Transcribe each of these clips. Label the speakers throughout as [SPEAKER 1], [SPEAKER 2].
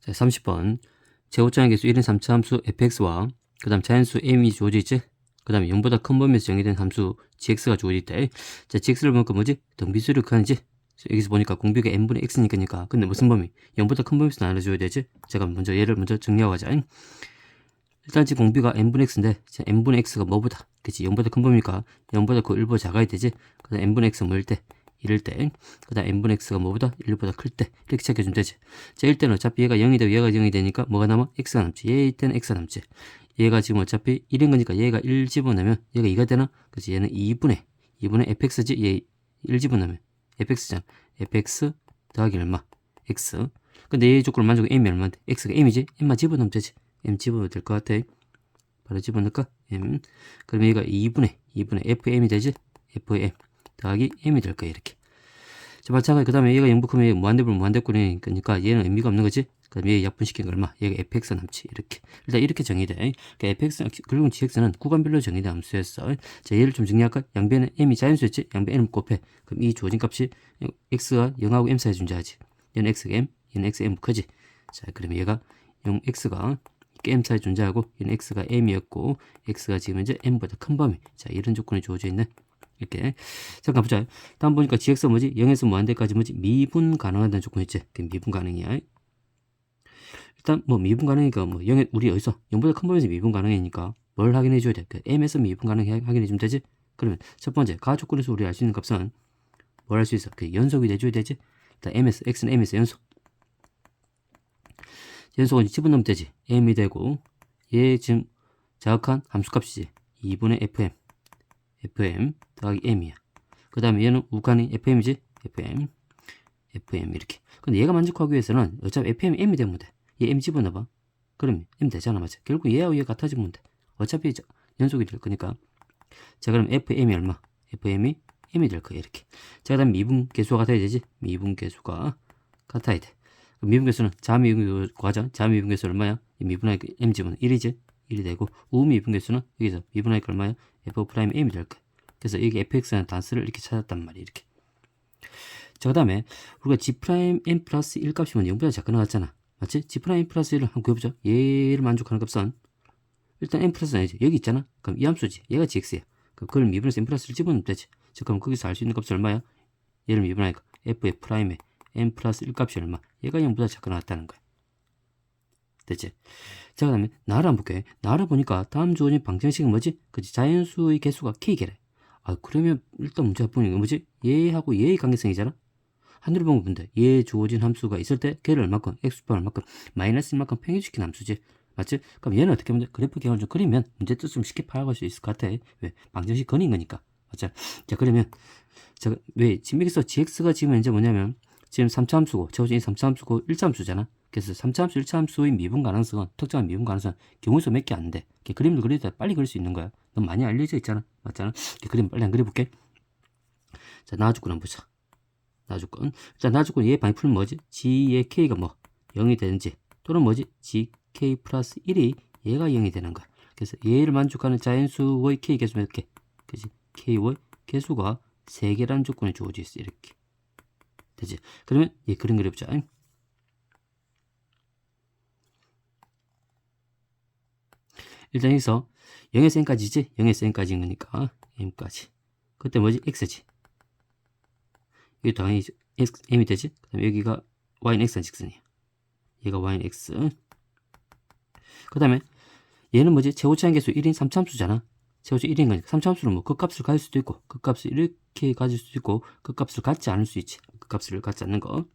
[SPEAKER 1] 자, 30번. 제곱장의 개수 1인 3차 함수 fx와 그 다음 자연수 m이 주어져 있지? 그 다음에 0보다 큰 범위에서 정의된 함수 gx가 주어져 있다. 자, gx를 보니까 뭐지? 등비수를 구하는지? 여기서 보니까 공비가 n분의 x니까니까. 근데 무슨 범위? 0보다 큰 범위에서 나눠줘야 되지? 제가 먼저 얘를 먼저 정리하고 가자. 일단 지금 공비가 n분의 x인데 자, n분의 x가 뭐보다? 그치? 0보다 큰 범위니까 0보다 그 1보다 작아야 되지? 그 다음 n분의 x 뭐일 때? 이럴 때, 그 다음 n분의 x가 뭐보다? 1보다 클 때, 이렇게 체크해 주면 되지. 자, 1때는 어차피 얘가 0이 되고 얘가 0이 되니까 뭐가 남아? x가 남지. 얘 때는 x가 남지. 얘가 지금 어차피 1인 거니까 얘가 1 집어넣으면 얘가 2가 되나? 그치, 얘는 2분의, 2분의 fx지? 얘 1 집어넣으면 fx잖아. fx 더하기 얼마? x. 근데 얘 조건을 만족해 m이 얼마인데? x가 m이지? m만 집어넣으면 되지. m 집어넣으면 될 것 같아. 바로 집어넣을까? m. 그러면 얘가 2분의, 2분의 fm이 되지? fm. 더하기 m이 될 거야 이렇게 자 마찬가지 그 다음에 얘가 영북하면 무한대불 무한대꼴이니까 그러니까 얘는 의미가 없는 거지. 그 다음에 얘 약분시킨 거 얼마? 얘가 fx 남지. 이렇게. 일단 이렇게 정의돼. 그러니까 fx 그리고 gx는 구간별로 정의된 함수였어 자 얘를 좀 정리할까? 양변은 m이 자연수였지? 양변 m 곱해. 그럼 이 주어진 값이 x가 0하고 m 사이 존재하지. 얘는 x가 m 얘는 x m 크지. 자 그러면 얘가 0 x가 m 사이 존재하고 얘는 x가 m이었고 x가 지금 이제 m보다 큰 범위. 자 이런 조건이 주어져 있네 이렇게 잠깐 보자. 다음 보니까 gx가 뭐지? 0에서 무한대까지 뭐지? 미분 가능하다는 조건이 있지. 그 미분 가능이야. 일단 뭐 미분 가능이니까 뭐 0에 우리 어디서? 0보다 큰 범위에서 미분 가능이니까 뭘 확인해 줘야 돼? 그 m에서 미분 가능 확인해 주면 되지? 그러면 첫 번째 가 조건에서 우리 알 수 있는 값은 뭘 할 수 있어? 그 연속이 돼 줘야 되지? 일단 m에서 x는 m에서 연속. 연속은 집어넣으면 되지? M이 되고 얘 지금 자역한 함수값이지. 2분의 fm fm 더하기 m이야. 그 다음에 얘는 우간이 fm이지? fm, fm 이렇게. 근데 얘가 만족하기 위해서는 어차피 fm m이 되면 돼. 얘 m 집어넣어봐. 그럼 m 되잖아, 맞아. 결국 얘하고 얘 같아지면 돼. 어차피 연속이 될 거니까. 자, 그럼 fm이 얼마? fm이 m이 될 거야, 이렇게. 자, 그 다음 미분 계수가 같아야 되지? 미분 계수가 같아야 돼. 미분 계수는 자미분 과자, 자미분 계수 얼마야? 미분하니까 m 집어넣어 1이지? 1이 되고 우미분 계수는 여기서 미분하니까 얼마야? f 프라임 m이 될 거야. 그래서 여기 fx라는 단수를 이렇게 찾았단 말이야. 이렇게. 자, 그 다음에 우리가 g 프라임 m 플러스 1 값이면 0보다 작게 나왔잖아. 맞지? g 프라임 플러스 1을 한번 구해보자. 얘를 만족하는 값은 일단 m 플러스 아니지. 여기 있잖아. 그럼 이 함수지. 얘가 gx야. 그럼 그걸 미분해서 m 플러스를 집어넣으면 되지. 자, 그럼 거기서 알 수 있는 값이 얼마야? 얘를 미분하니까 f의 프라임에 m 플러스 1 값이 얼마? 얘가 0보다 작게 나왔다는 거야. 됐지? 자, 그 다음에 나를 한번 볼게. 나를 보니까 다음 주어진 방정식은 뭐지? 그지 자연수의 개수가 k개래. 아, 그러면 일단 문제가 보니까 뭐지? 얘하고 얘의 관계성이잖아? 하늘을 보면 본데 얘 주어진 함수가 있을 때 걔를 얼마큼, x수가 얼마큼, 마이너스 얼마큼 평행시킨 함수지. 맞지? 그럼 얘는 어떻게 하면 돼? 그래프 계획을 좀 그리면 문제 뜻을 좀 쉽게 파악할 수 있을 것 같아. 왜? 방정식 건인 거니까. 맞죠? 자, 그러면, 자, 왜? 지금 여기서 gx가 지금 이제 뭐냐면, 지금 3차 함수고, 저어진 3차 함수고, 1차 함수잖아. 그래서 3차 함수, 1차 함수의 미분 가능성은, 특정한 미분 가능성은 경우수 몇 개 안 돼. 그림을 그릴 때 빨리 그릴 수 있는 거야. 너무 많이 알려져 있잖아. 맞잖아? 그림 빨리 안 그려볼게. 자, 나와주건 한번 보자. 나와주건. 자, 나와주건 얘 많이 풀면 뭐지? g의 k가 뭐? 0이 되는지, 또는 뭐지? gk 플러스 1이 얘가 0이 되는 거야. 그래서 얘를 만족하는 자연수의 k 개수 몇 개? 그지? k의 개수가 3개라는 조건이 주어져 있어. 이렇게. 되지? 그러면 얘 그림 그려보자. 일단 여기서 0에서 n까지지? 0에서 n까지인 거니까 m까지. 그때 뭐지? x지. 여기 당연히 x, m이 되지? 그 다음에 여기가 y는 x한 직선이야. 얘가 y는 x. 그 다음에 얘는 뭐지? 최고차항 계수 1인 3참수잖아. 최고차 1인 거니까 3참수는 뭐 극값을 가질 수도 있고 극값을 이렇게 가질 수도 있고 극값을 갖지 않을 수 있지. 극값을 갖지 않는 거.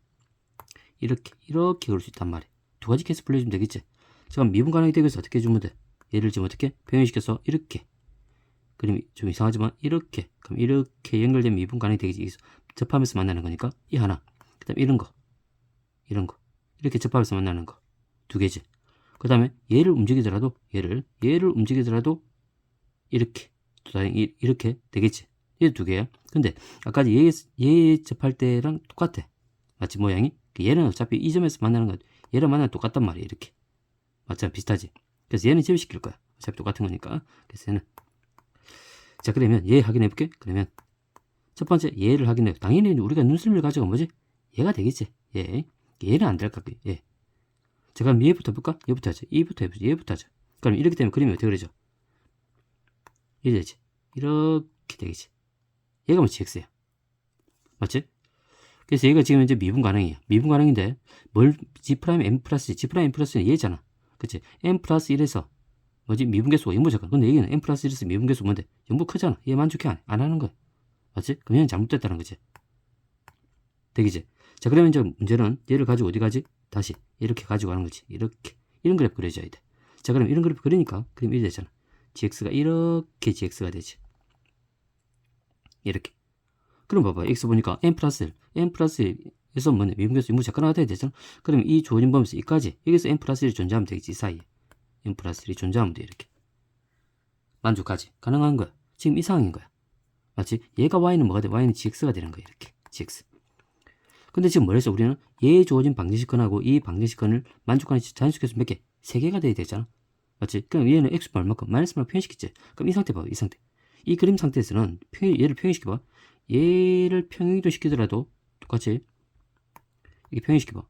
[SPEAKER 1] 이렇게 이렇게 그럴 수 있단 말이야. 두 가지 케이스 불러주면 되겠지. 잠깐 미분 가능이 되기 위해서 어떻게 해주면 돼? 얘를 지금 어떻게 표현시켜서 이렇게. 그림이 좀 이상하지만 이렇게. 그럼 이렇게 연결된 미분 가능이 되겠지. 접하면서 만나는 거니까 이 하나. 그 다음에 이런 거. 이런 거. 이렇게 접하면서 만나는 거. 두 개지. 그 다음에 얘를 움직이더라도 얘를 얘를 움직이더라도 이렇게. 이렇게 되겠지. 얘 두 개야. 근데 아까 얘, 얘 접할 때랑 똑같아. 맞지 모양이. 얘는 어차피 이 점에서 만나는 거 얘를 만나면 똑같단 말이야 이렇게. 맞잖아 비슷하지 그래서 얘는 제외시킬 거야. 어차피 똑같은 거니까. 그래서 얘는. 자, 그러면 얘 확인해 볼게. 그러면 첫 번째 얘를 확인해. 당연히 우리가 눈썰미를 가지고 뭐지? 얘가 되겠지. 얘. 얘는 안 될 것 같아. 얘. 자, 그럼 얘부터 볼까? 얘부터 하자. 얘부터 해보자. 얘부터 하자. 그럼 이렇게 되면 그림이 어떻게 그려져? 이래 되지. 이렇게 되겠지. 얘가 뭐 gx야. 맞지? 그래서 얘가 지금 이제 미분 가능이야. 미분 가능인데, 뭘, g 프라임 m 플러스, g 프라임 m 플러스는 얘잖아. 그치? m 플러스 1에서, 뭐지? 미분계수가 0부 작아. 근데 얘기는 m 플러스 1에서 미분계수 뭔데? 0부 크잖아. 얘 만족해 안, 안 하는 거야. 맞지? 그럼 얘는 잘못됐다는 거지. 되겠지? 자, 그러면 이제 문제는 얘를 가지고 어디 가지? 다시 이렇게 가지고 가는 거지. 이렇게. 이런 그래프 그려줘야 돼. 자, 그럼 이런 그래프 그리니까 그림 이렇게 되잖아. gx가 이렇게 gx가 되지. 이렇게. 그럼 봐봐. x 보니까 n 플러스 1, n 플러스 1 에서 뭐냐. 미분계수 인부 작가나가 돼야 되잖아. 그럼 이 조진 범위에서 이까지. 여기서 n 플러스 1이 존재하면 되겠지. 이 사이에. n 플러스 1이 존재하면 돼. 이렇게. 만족하지. 가능한 거야. 지금 이 상황인 거야. 맞지? 얘가 y는 뭐가 돼? y는 gx가 되는 거야. 이렇게. gx. 근데 지금 뭐랬어? 우리는 얘 주어진 방정식건하고 이 방정식건을 만족하는 자연수계수 몇 개? 세 개가 돼야 되잖아. 맞지? 그럼 얘는 x 얼마큼? 마이너스만 표현시켰지. 그럼 이 상태 봐봐. 이 상태. 이 그림 상태에서는 평, 얘를 평행시켜봐. 얘를 평행도 시키더라도 똑같이 이게 평행시켜봐.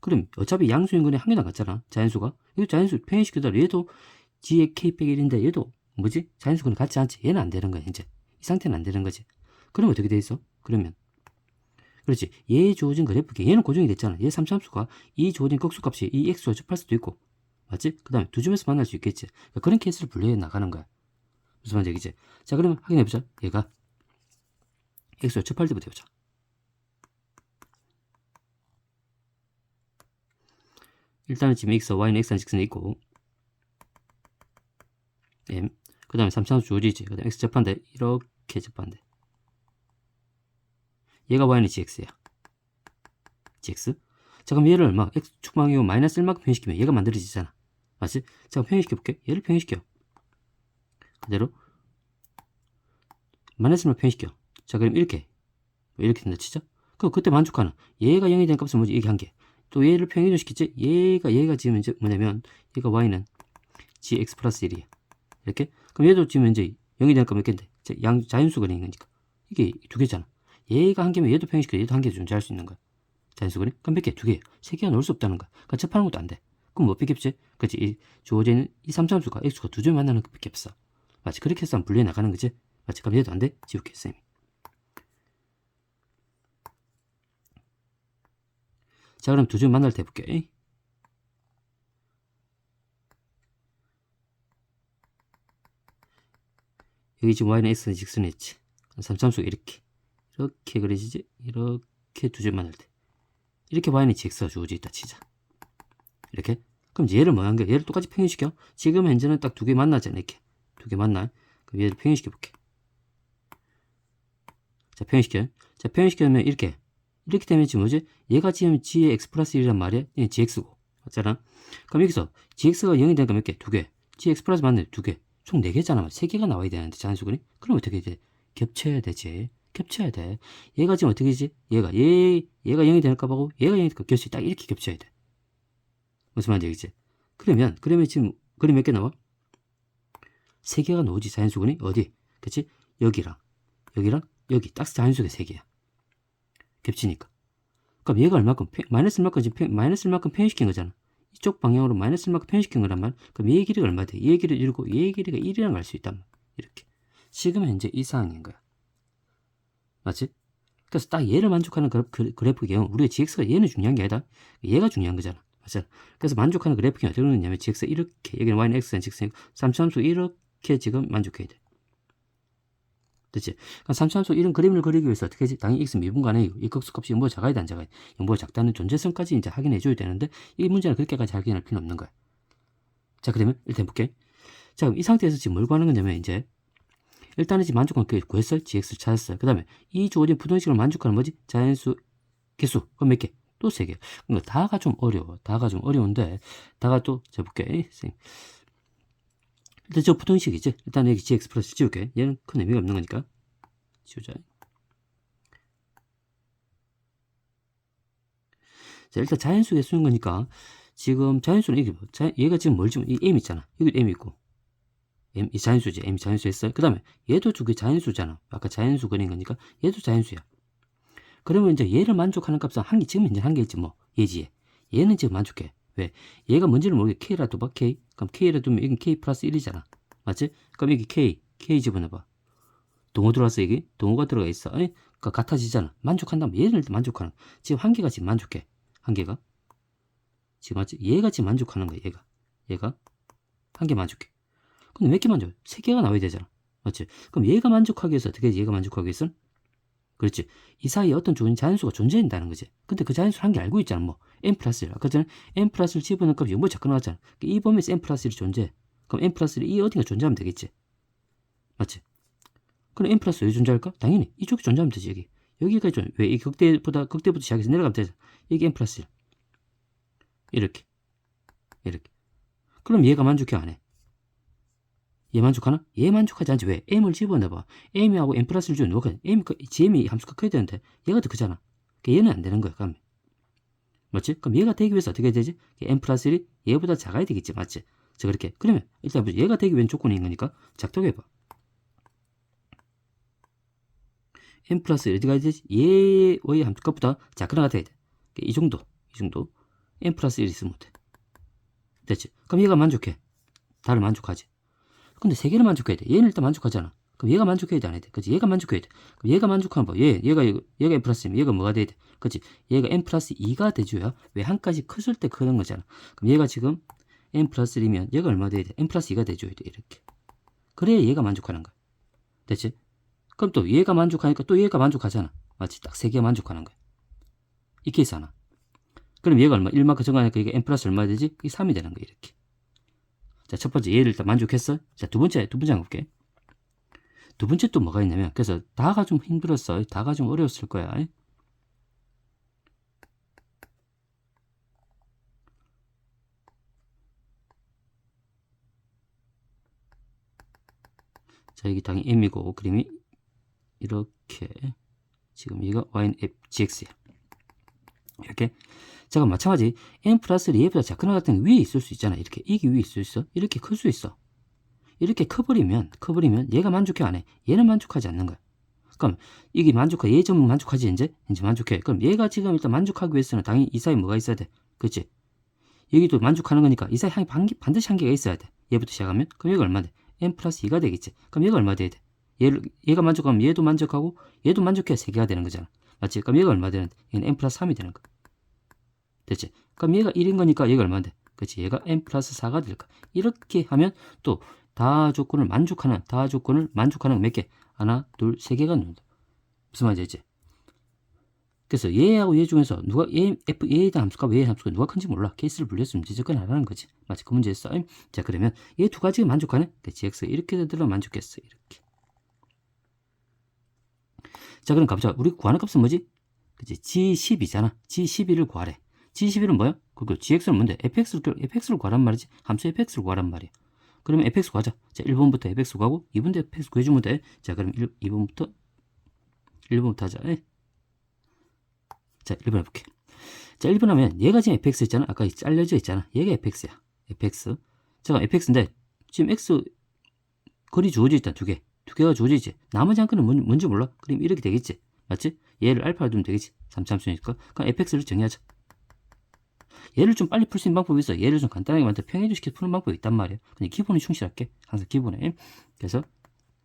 [SPEAKER 1] 그럼 어차피 양수인근에 한 개도 안 같잖아. 자연수가. 이거 자연수 평행시키더라도 얘도 g의 k 빼기 1인데 얘도 뭐지? 자연수근은 같지 않지. 얘는 안 되는 거야. 이제. 이 상태는 안 되는 거지. 그럼 어떻게 돼 있어? 그러면 그렇지. 얘 주어진 그래프게 얘는 고정이 됐잖아. 얘 삼차함수가 이 주어진 극수값이 이 x와 접할 수도 있고 맞지? 그 다음에 두 점에서 만날 수 있겠지. 그러니까 그런 케이스를 분류해 나가는 거야. 무슨 말인지 알겠지? 자 그러면 확인해보자. 얘가 x와 접할 때부터 해보자. 일단은 지금 x, y는 x는 직선에 있고 m 그 다음에 삼차함수 주어지지. 그 다음에 x 접한대 이렇게 접한대. 얘가 y는 gx야. gx. 자, 그럼 얘를 막 x 축방이고 마이너스 1만큼 표현시키면 얘가 만들어지잖아. 맞지? 자, 표현시켜 볼게. 얘를 표현시켜. 그대로 마이너스 1만 표현시켜. 자, 그럼 이렇게 뭐 이렇게 된다 치죠? 그럼 그때 만족하는 얘가 0이 된 값은 뭐지? 이게 한 개. 또 얘를 평행이동시키지? 얘가 얘가 지금 이제 뭐냐면 얘가 y는 gx 플러스 1이야. 이렇게? 그럼 얘도 지금 이제 0이 된값몇 개인데? 양 자연수가 된 거니까. 이게 두 개잖아. 얘가 한 개면 얘도 평행시켜 얘도 한 개 존재할 수 있는 거야. 자연수거리? 그럼 몇 개? 두 개. 세 개가 넣을 수 없다는 거야. 그러니까 접하는 것도 안 돼. 그럼 뭐 삐겠지? 그치? 이 주어진 이 삼차함수가 x가 두 점 만나는 것밖에 없어. 마치 그렇게 해서 분리해 나가는 거지? 마치 그럼 얘도 안 돼? 지울게, 쌤이. 자, 그럼 두점 만날 때 해볼게. 여기 지금 y는 x는 있지. 삼차함수가 이렇게. 이렇게 그려지지? 이렇게 두점 만날 때. 이렇게 y는 gx가 주어져 있다 치자. 이렇게. 그럼 얘를 뭐한 게? 얘를 똑같이 평행시켜. 지금 현재는 딱 두 개 만나잖아. 이렇게. 두 개 만나. 그럼 얘를 평행시켜 볼게. 자, 평행시켜. 자, 평행시키면 이렇게. 이렇게 되면 지금 뭐지? 얘가 지금 g의 x 플러스 1이란 말이야? 얘 gx고. 맞잖아? 그럼 여기서 gx가 0이 되니까 몇 개? 두 개. gx 플러스 맞네? 두 개. 총 네 개잖아. 세 개가 나와야 되는데, 자연수근이? 그럼 어떻게 돼? 겹쳐야 되지. 겹쳐야 돼. 얘가 지금 어떻게 되지? 얘가, 얘, 얘가 0이 되는 값하고 얘가 0이 되는 값이 딱 이렇게 겹쳐야 돼. 무슨 말인지 알겠지? 그러면, 그러면 지금 그림 몇개 나와? 세 개가 나오지, 자연수근이? 어디? 그치? 여기랑, 여기랑, 여기. 딱 자연수의 세 개야. 겹치니까. 그럼 얘가 얼마큼, 평- 마이너스 평- 마이너스 얼마큼 표현시킨 거잖아. 이쪽 방향으로 마이너스 얼마큼 표현시킨 거란 말. 그럼 얘 길이가 얼마 돼? 얘 길이 1고 얘 길이가 1이랑 갈수 있단 말. 이렇게. 지금 현재 이 상황인 거야. 맞지? 그래서 딱 얘를 만족하는 그래- 그, 그래프의 경우, 우리가 gx가 얘는 중요한 게 아니라 얘가 중요한 거잖아. 맞잖아. 그래서 만족하는 그래프가 어떻게 되느냐면 gx가 이렇게, 여기는 y는 x는 직선이고, 삼차함수 이렇게 지금 만족해야 돼. 됐지? 그러니까 삼차함수 이런 그림을 그리기 위해서 어떻게 하지? 당연히 x 미분간에 이 극수 값이 뭐가 작아야 돼, 안 작아야 돼? 뭐가 작다는 존재성까지 이제 확인해 줘야 되는데, 이 문제는 그렇게까지 확인할 필요는 없는 거야. 자, 그러면 일단 볼게. 자, 그럼 이 상태에서 지금 뭘 구하는 거냐면, 이제, 일단은 지금 만족한 그 구했어요? gx를 찾았어요. 그 다음에 이 주어진 부등식을 만족하는 뭐지? 자연수 개수. 그럼 몇 개? 또 세 개. 그러니까 다가 좀 어려워. 다가 좀 어려운데, 다가 또, 재볼게. 일단 저 부등식이지. 일단 여기 gx 플러스 지울게. 얘는 큰 의미가 없는 거니까. 지우자. 자, 일단 자연수에 쓰는 거니까, 지금 자연수는 이게 뭐, 자, 얘가 지금 뭘 지금, 이 m 있잖아. 여기 m 있고. m, 이 자연수지. m 자연수 했어요. 그 다음에 얘도 두개 자연수잖아. 아까 자연수 그린 거니까 얘도 자연수야. 그러면 이제 얘를 만족하는 값은 한 개, 지금 이제 한 개 있지 뭐. 얘. 얘는 지금 만족해. 왜? 얘가 뭔지를 모르게 K라 둬봐, K. 그럼 K라 두면 여긴 K 플러스 1이잖아. 맞지? 그럼 여기 K, K 집어넣어봐. 동호 들어왔어, 여기? 동호가 들어가 있어. 아니, 그러니까 같아지잖아. 만족한다면 얘를 만족하는. 지금 한 개가 지금 만족해. 한 개가. 지금 맞지? 얘가 지금 만족하는 거야, 얘가. 얘가. 한 개 만족해. 근데 몇 개 만족해? 세 개가 나와야 되잖아. 맞지? 그럼 얘가 만족하기 위해서 어떻게? 얘가 만족하기 위해서는? 그렇지. 이 사이에 어떤 좋은 자연수가 존재한다는 거지. 근데 그 자연수를 한 개 알고 있잖아. 뭐, n 플러스 1. 아까 전에 n 플러스 1 집어넣으니까 영번 자꾸 나왔잖아. 이 범위에서 n 플러스 1이 존재해. 그럼 n 플러스 1이 이 어딘가 존재하면 되겠지. 맞지? 그럼 n 플러스 왜 존재할까? 당연히 이쪽이 존재하면 되지, 여기. 여기가 좀, 왜, 이 극대보다, 극대부터 시작해서 내려가면 되잖아. 여기 n 플러스 1. 이렇게. 이렇게. 그럼 얘가 만족해, 안 해? 얘 만족하나? 얘 만족하지 않지. 왜? m을 집어넣어봐. m하고 m 플러스를 주면 누가, m, gm이 함수가 커야 되는데, 얘가 더 크잖아. 그러니까 얘는 안 되는 거야, 그럼. 맞지? 그럼 얘가 되기 위해서 어떻게 해야 되지? m 플러스 1이 얘보다 작아야 되겠지, 맞지? 자, 그렇게. 그러면, 일단. 얘가 되기 위한 조건인 거니까, 작동해봐. m 플러스 1 어디가 되지? 얘의 함수값보다 작거나 같아야 돼. 그러니까 이 정도, 이 정도. m 플러스 1 있으면 돼. 됐지? 그럼 얘가 만족해. 다를 만족하지. 근데 세 개를 만족해야 돼. 얘는 일단 만족하잖아. 그럼 얘가 만족해야 돼, 안 해야 돼? 그치? 얘가 만족해야 돼. 그럼 얘가 만족하면 뭐, 얘, 얘가, 얘가 n 플러스 1, 얘가 뭐가 돼야 돼? 그치? 얘가 n 플러스 2가 돼줘야 왜 한 가지 컸을 때 크는 거잖아. 그럼 얘가 지금 n 플러스 1이면 얘가 얼마 돼야 돼? n 플러스 2가 돼줘야 돼, 이렇게. 그래야 얘가 만족하는 거야. 됐지? 그럼 또 얘가 만족하니까 또 얘가 만족하잖아. 맞지? 딱세 개가 만족하는 거야. 이 케이스 하나. 그럼 얘가 얼마? 1만큼 정하니까 이게 n 플러스 얼마 되지? 이게 3이 되는 거야, 이렇게. 자, 첫 번째 얘를 일단 만족했어. 자, 두 번째, 두 번째 한번 볼게. 두 번째 또 뭐가 있냐면, 그래서 다가 좀 힘들었어. 다가 좀 어려웠을 거야. 자, 여기 당연히 m이고, 그림이 이렇게. 지금 얘가 y는 gx야. 이렇게. 자, 마찬가지 n 플러스 2보다 작거나 같은 게 위에 있을 수 있잖아. 이렇게 이게 위에 있을 수 있어. 이렇게 클 수 있어. 이렇게 커버리면 커버리면 얘가 만족해 안 해? 얘는 만족하지 않는 거야. 그럼 이게 만족해 얘 점은 만족하지 이제 이제 만족해. 그럼 얘가 지금 일단 만족하기 위해서는 당연히 이 사이에 뭐가 있어야 돼? 그렇지? 여기도 만족하는 거니까 이 사이 한 반드시 한 개가 있어야 돼. 얘부터 시작하면 그럼 얘가 얼마 돼? n 플러스 2가 되겠지. 그럼 얘가 얼마 돼야 돼? 얘를 얘가 만족하면 얘도 만족하고 얘도 만족해야 세 개가 되는 거잖아. 맞지? 그럼 얘가 얼마 되는? 얘는 n 플러스 3이 되는 거야. 됐지? 그럼 얘가 1인 거니까 얘가 얼마인데? 그치? 얘가 n 플러스 4가 될까? 이렇게 하면 또 다 조건을 만족하는, 다 조건을 만족하는 몇 개? 하나, 둘, 세 개가 나온다. 무슨 말인지 알지? 그래서 얘하고 얘 중에서 누가 얘, F, 얘에 대한 함수가 얘의 함수가 누가 큰지 몰라. 케이스를 불렸으면 지적은 하라는 거지. 맞지? 그 문제였어. 자, 그러면 얘 두 가지가 만족하네? gx 이렇게 들어 만족했어. 이렇게. 자, 그럼 가보자. 우리 구하는 값은 뭐지? 그치? G12잖아. G12를 구하래. G11은 뭐야? 그거 GX는 뭔데? fx를, fx를 구하란 말이지. 함수 fx를 구하란 말이야. 그러면 fx 구하자. 자, 1번부터 fx 구하고 2번도 fx 구해주면 돼. 자, 그럼 1, 2번부터 1번부터 하자. 에? 자, 1번 해볼게. 자, 1번 하면 얘가 지금 fx 있잖아. 아까 잘려져 있잖아. 얘가 fx야. fx. 자, fx인데 지금 x 거리 주어져 있다. 두 개. 두 개가 주어져 있지. 나머지 한 뭔, 뭔지 몰라. 그럼 이렇게 되겠지. 맞지? 얘를 알파로 두면 되겠지. 3참수니까. 그럼 fx를 정의하자. 얘를 좀 빨리 풀 수 있는 방법이 있어. 얘를 좀 간단하게 만들어 평행이동시켜 푸는 방법이 있단 말이야. 근데 기본에 충실할게. 항상 기본에. 그래서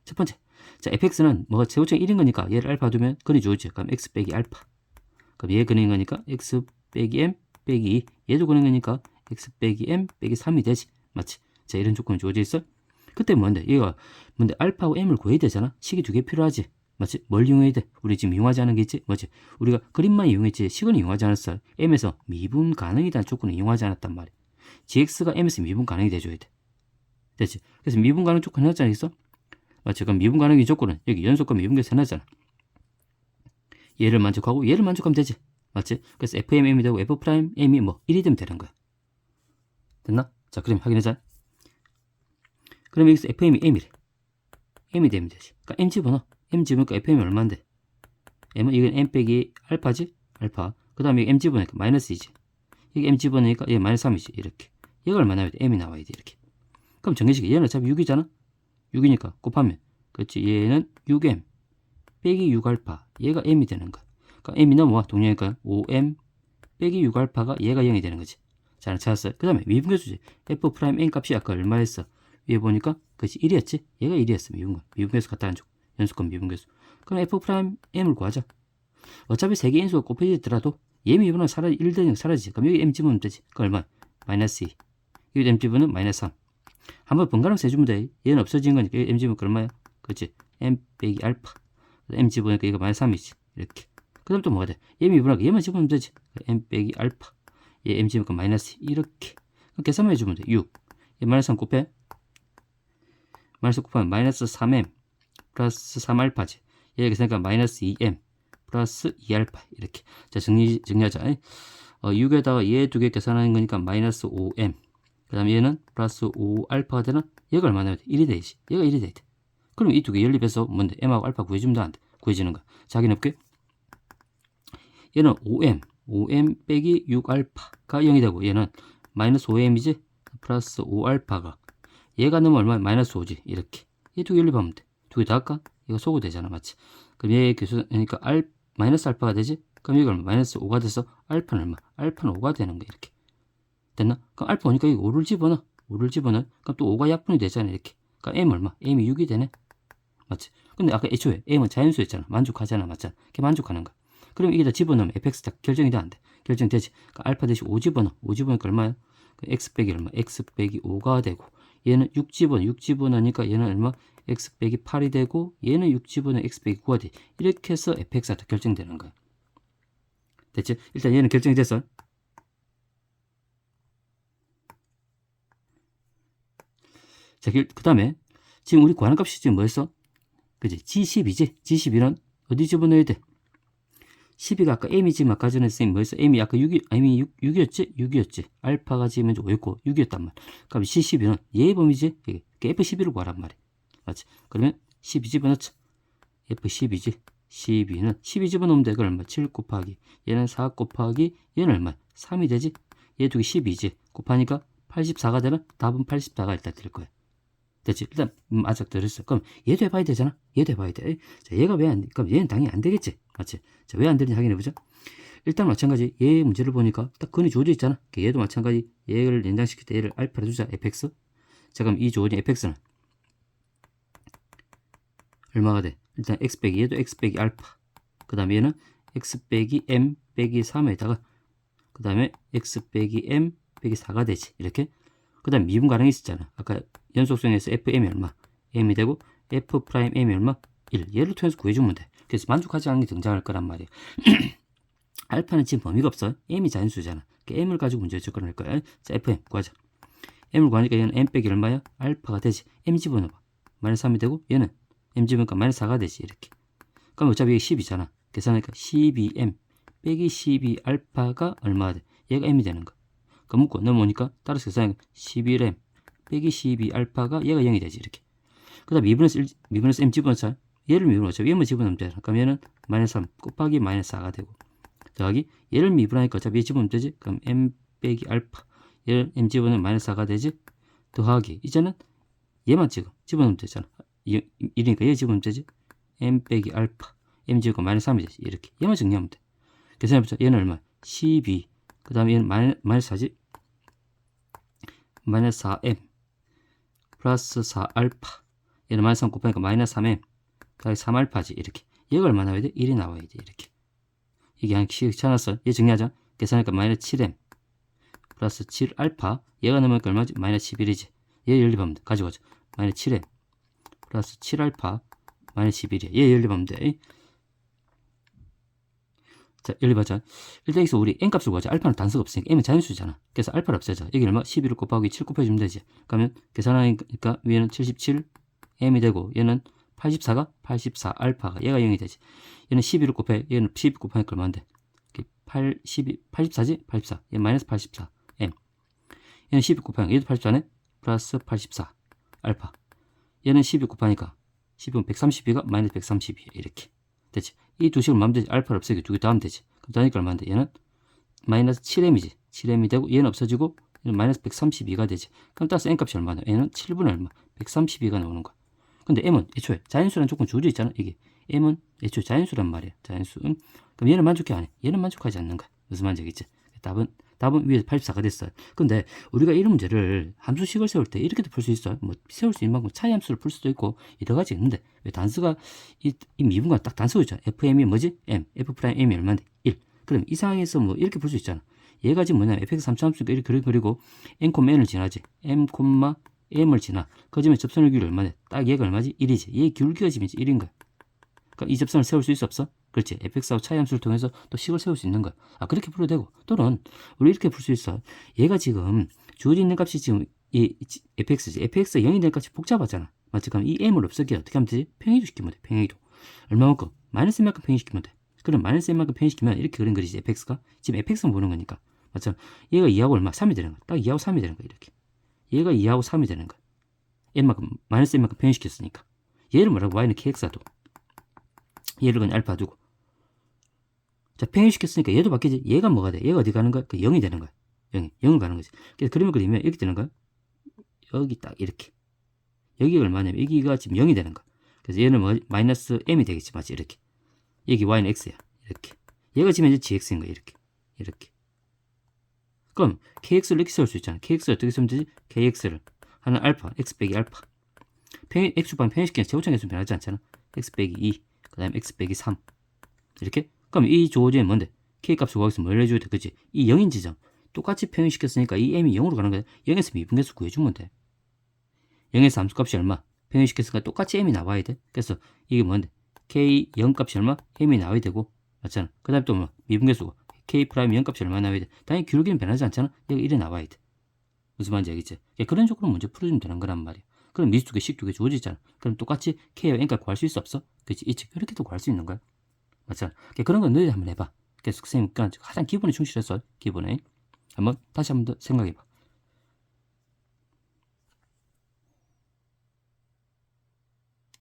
[SPEAKER 1] 첫 번째. 자, fx는 뭐가 제곱점 1인 거니까 얘를 알파 두면 근이 주어지. 그럼 x 빼기 알파. 그럼 얘 근인 거니까 x 빼기 m 빼기 2. 얘도 근인 거니까 x 빼기 m 빼기 3이 되지. 맞지? 자, 이런 조건이 주어져 있어. 그때 뭔데? 얘가 뭔데? 알파하고 m을 구해야 되잖아. 식이 두 개 필요하지. 맞지? 뭘 이용해야 돼? 우리 지금 이용하지 않은 게 있지? 뭐지? 우리가 그림만 이용했지 식은 이용하지 않았어. m에서 미분 가능이라는 조건을 이용하지 않았단 말이야. gx가 m에서 미분 가능이 돼줘야 돼. 됐지? 그래서 미분 가능 조건 해놨잖아, 있어? 맞지? 그럼 미분 가능의 조건은 여기 연속과 미분계에서 해놨잖아. 얘를 만족하고 얘를 만족하면 되지. 맞지? 그래서 fm이 되고 f'm이 뭐 1이 되면 되는 거야. 됐나? 자, 그럼 확인하자. 그럼 여기서 fm이 m이래. m이 되면 되지. 그러니까 m 집어넣어. M 집으니까 fm이 얼마인데? m은 이건 m 빼기 알파지? 알파. 그 다음에 m 집어넣으니까 마이너스이지. 여기 m 집어넣으니까 얘 마이너스 3이지. 이렇게. 얘가 얼마 나와야 돼? m이 나와야 돼. 이렇게. 그럼 정해식이 얘는 어차피 6이잖아? 6이니까 곱하면. 그렇지. 얘는 6m 빼기 6알파. 얘가 m이 되는 거야. 그러니까 m이 넘어와. 동량이니까 5m 빼기 6알파가 얘가 0이 되는 거지. 자, 찾았어요. 그 다음에 미분계수지. f 프라임 n 값이 아까 얼마였어? 위에 보니까 그것이 1이었지? 얘가 1이었어. 미분계. 미분계수 갖다 앉고. 연수권 미분계수. 그럼 f 프라임 m을 구하자. 어차피 세 개 인수가 곱해지더라도 얘 미분은 사라지 1 되는 사라지지. 그럼 여기 m 집으면 되지. 그 얼마? 마이너스 2. 여기 m 집으면 마이너스 3. 한번 번갈아서 해주면 돼. 얘는 없어진 거니까 여기 m 그 얼마야? 그렇지. m 빼기 알파. m 집으니까 이거 마이너스 3이지. 이렇게. 그 다음 또 뭐가 돼? 얘 미분하고 얘만 집으면 되지. m 빼기 알파. 얘 m 집으니까 마이너스 2. 이렇게. 그럼 계산만 해주면 돼. 6. 얘 마이너스 3 곱해. 마이너스 곱하면 마이너스 3m 플러스 3알파지. 얘 계산하니까 마이너스 2m 플러스 2알파. 이렇게. 자, 정리, 정리하자. 어, 6에다가 얘 두 개 계산하는 거니까 마이너스 5m. 그 다음에 얘는 플러스 5알파가 되나? 얘가 얼마나 돼? 1이 되지. 얘가 1이 돼야 돼. 그럼 이 두 개 연립해서 뭔데? m하고 알파 구해주면 안 돼. 구해지는 거. 자기는 없게. 얘는 5m, 5m 빼기 6알파가 0이 되고 얘는 마이너스 5m이지? 플러스 5알파가 얘가 넣으면 얼마야? 마이너스 5지. 이렇게. 얘 두 개 연립하면 돼. 두 개 다 할까? 이거 소구 되잖아. 맞지? 그럼 얘 교수, 그러니까 알, 마이너스 알파가 되지? 그럼 얼마? 마이너스 5가 돼서 알파는 얼마? 알파는 5가 되는 거 이렇게. 됐나? 그럼 알파 오니까 이거 5를 집어넣어. 5를 집어넣어. 그럼 또 5가 약분이 되잖아. 이렇게. 그러니까 m 얼마? m이 6이 되네. 맞지? 근데 아까 애초에 m은 자연수였잖아. 만족하잖아. 맞잖아. 걔 만족하는 거. 그럼 이게 다 집어넣으면 fx 다 결정이 돼안 돼? 결정되지. 그러니까 알파 대신 5 집어넣어. 5 집어넣으니까 얼마야? 그 x 빼기 얼마? x 빼기 5가 되고 얘는 6 집어넣어. 6 집어넣으니까 얘는 얼마? X 빼기 8이 되고 얘는 6 집어넣어. x 빼기 9가 돼. 이렇게 해서 fx가 다 결정되는 거야. 됐지? 일단 얘는 결정이 됐어. 자, 그 다음에 지금 우리 구하는 값이 지금 뭐였어? 그지? G12지? G12는 어디 집어넣어야 돼? 12가 아까 M이 지금 아까 전에 쌤 뭐였어? M이 아까 6이, M이 6, 6이었지? 6이었지? 알파가 지금 이제 5였고 6이었단 말. 그럼 C12는 얘의 범위지? 이게 F12를 구하란 말이야. 맞지? 그러면 12 집어넣자. F12지? 12는 12 집어넣으면 돼. 그 얼마? 7 곱하기. 얘는 4 곱하기. 얘는 얼마? 3이 되지? 얘 두 개 12지? 곱하니까 84가 되나? 답은 84가 일단 될 거야. 됐지? 일단 음, 아직 들었어. 그럼 얘도 해봐야 되잖아. 얘도 해봐야 돼. 자, 얘가 왜안 돼? 그럼 얘는 당연히 안 되겠지. 맞지? 자, 왜 안 되는지 확인해 보자. 일단 마찬가지 얘 문제를 보니까 딱 근이 주어져 있잖아. 얘도 마찬가지 얘를 연장시킬 때 얘를 알파로 주자. fx. 자, 그럼 이 주어진 fx는 얼마가 돼? 일단 x 빼기 얘도 x 빼기 알파. 그 다음에 얘는 x 빼기 m 빼기 3에다가 그 다음에 x 빼기 m 빼기 4가 되지. 이렇게. 그 다음 미분 가능이 있었잖아. 아까 연속성에서 fm이 얼마? m이 되고 f 프라임 m이 얼마? 1. 얘를 통해서 구해주면 돼. 그래서 만족하지 않는 게 등장할 거란 말이야. 알파는 지금 범위가 없어. m이 자연수잖아. 그러니까 m을 가지고 문제 접근할 거야. 자, fm 구하자. m을 구하니까 얘는 m 빼기 얼마야? 알파가 되지. m 집어넣어봐. 마이너스 3이 되고 얘는 m 집으니까 마이너스 4가 되지. 이렇게. 그럼 어차피 이게 10이잖아. 계산하니까 12m 빼기 12 알파가 얼마가 돼? 얘가 m이 되는 거. 그럼 묶고 넘어오니까 따라서 계산하니까 11m 빼기 12 알파가 얘가 0이 되지. 이렇게. 그 다음 미분에서 1, 미분에서 m 집어넣자. 얘를 미분하자. 얘만 집어넣으면 되잖아. 얘는 마이너스 3 곱하기 마이너스 4가 되고 더하기 얘를 미분하니까 어차피 얘 집어넣으면 되지. 그럼 m 빼기 알파 얘를 m 집어넣으면 마이너스 4가 되지. 더하기 이제는 얘만 지금 집어넣으면 되잖아. 이, 이러니까 얘 집어넣으면 되지. m 빼기 알파 m 집고 마이너스 3이 되지. 이렇게 얘만 정리하면 돼. 계산해보자. 얘는 얼마? 12. 그 다음에 얘는 마이너, 마이너스 4지. 마이너스 4m 플러스 4알파 얘는 마이너스 3 곱하니까 마이너스 3m 그다음에 3알파지 이렇게 얘가 얼마 나와야 돼? 1이 나와야 돼 이렇게 이게 한 귀찮았어 얘 정리하자 계산하니까 마이너스 7m 플러스 7알파 얘가 넣으니까 얼마지? 마이너스 11이지 얘 연립하면 돼 가져가자 마이너스 7m 플러스 7알파 마이너스 11이야 얘 연립하면 돼 자, 연립하자. 일단 여기서 우리 n 값을 구하자. 알파는 단수가 없으니까 m은 자연수잖아. 그래서 알파를 없애자. 여기 얼마? 11을 곱하기 7 곱해주면 되지. 그러면 계산하니까 위에는 77 m이 되고 얘는 84가 84 알파가 얘가 0이 되지. 얘는 11을 곱해 얘는 12 곱하니까 얼마인데? 8, 12, 84지? 84. 얘 마이너스 84 m. 얘는 12 곱하니까 얘도 84네? 플러스 84 알파. 얘는 12 곱하니까 12은 132가 마이너스 132 이렇게. 됐지. 이 두 식을 마음 되지. 알파를 없애기 두 개다 하면 되지. 그럼 다니까 얼마인데? 얘는 마이너스 7m이지. 7m이 되고 얘는 없어지고 얘는 마이너스 132가 되지. 그럼 따라서 n 값이 얼마나? 얘는 7분의 얼마? 132가 나오는 거야. 근데 m은 애초에 자연수라는 조건 주어져 있잖아. 이게 m은 애초에 자연수란 말이야. 자연수. 음. 그럼 얘는 만족해 안 해? 얘는 만족하지 않는 거야. 무슨 말인지 알겠지? 답은 답은 위에서 84가 됐어요. 근데 우리가 이런 문제를 함수식을 세울 때 이렇게도 풀 수 있어요. 뭐 세울 수 있는 만큼 차이 함수를 풀 수도 있고 여러 가지 있는데 왜 단수가 이, 이 미분과 딱 단수가 있잖아. fm이 뭐지? m, f 프라임 m이 얼마인데? 1. 그럼 이 상황에서 뭐 이렇게 풀 수 있잖아. 얘가 지금 뭐냐면 fx 3차 함수니까 이렇게 그리- 그리고 m, n을 지나지. m, m을 지나. 그 점에 접선의 길이 얼마냐? 딱 얘가 얼마지? 1이지. 얘 귤기가 지금 1인 거야. 그러니까 이 접선을 세울 수 있어 없어? 그렇지. fx하고 차이 함수를 통해서 또 식을 세울 수 있는 거야. 아 그렇게 풀어도 되고 또는 우리 이렇게 풀 수 있어. 얘가 지금 주어져 있는 값이 지금 이 지- fx지. fx가 0이 될 값이 복잡하잖아. 맞지? 그럼 이 m을 없애게 어떻게 하면 되지? 평행이도 시키면 돼. 평행이도. 얼마만큼? 마이너스 n만큼 평행시키면 돼. 그럼 마이너스 n만큼 평행시키면 이렇게 그린 거지. fx가. 지금 fx는 보는 거니까. 맞죠? 얘가 2하고 얼마? 3이 되는 거야. 딱 2하고 3이 되는 거야. 이렇게. 얘가 2하고 3이 되는 거야. n만큼 마이너스 n만큼 평행시켰으니까. 얘를 뭐라고? y는 kx도. 얘를 그냥 알파 두고. 자, 평행시켰으니까 얘도 바뀌지. 얘가 뭐가 돼? 얘가 어디 가는 거야? 그 0이 되는 거야. 0이. 0을 가는 거지. 그래서 그림을 그리면 이렇게 되는 거야. 여기 딱 이렇게. 여기가 얼마냐면 여기가 지금 0이 되는 거야. 그래서 얘는 뭐 마이너스 m이 되겠지. 맞지? 이렇게. 여기 y는 x야. 이렇게. 얘가 지금 이제 gx인 거야. 이렇게. 이렇게. 그럼 kx를 이렇게 세울 수 있잖아. kx를 어떻게 쓰면 되지? kx를 하는 알파, x 빼기 알파. 평행, x반 평행시키는 제곱창 계수 변하지 않잖아. x 빼기 2, 그 다음에 x 빼기 3. 이렇게? 그럼 이 조어제는 뭔데? k 값을 구하기 위해서 뭘 해줘야 돼? 그치? 이 0인 지점. 똑같이 평행시켰으니까 이 m이 0으로 가는 거야. 0에서 미분계수 구해주면 돼. 0에서 함수값이 얼마? 평행시켰으니까 똑같이 m이 나와야 돼. 그래서 이게 뭔데? k 0값이 얼마? m이 나와야 되고. 맞잖아. 그 다음에 또 뭐? 미분계수고. k 프라임 0값이 얼마 나와야 돼? 당연히 기울기는 변하지 않잖아. 여기 1에 나와야 돼. 무슨 말인지 알겠지? 그러니까 그런 식으로 문제 풀어주면 되는 거란 말이야. 그럼 미수 두 개, 식 두 개 주어지잖아. 그럼 똑같이 k와 n값 구할 수 있어 없어? 그치? 이치. 이렇게도 구할 수 있는 거야. 그러니까 그런 건 너희 한번 해봐. 그래서 선생님, 그러니까 가장 기본에 충실해서 기본에 한번 다시 한번 더 생각해봐.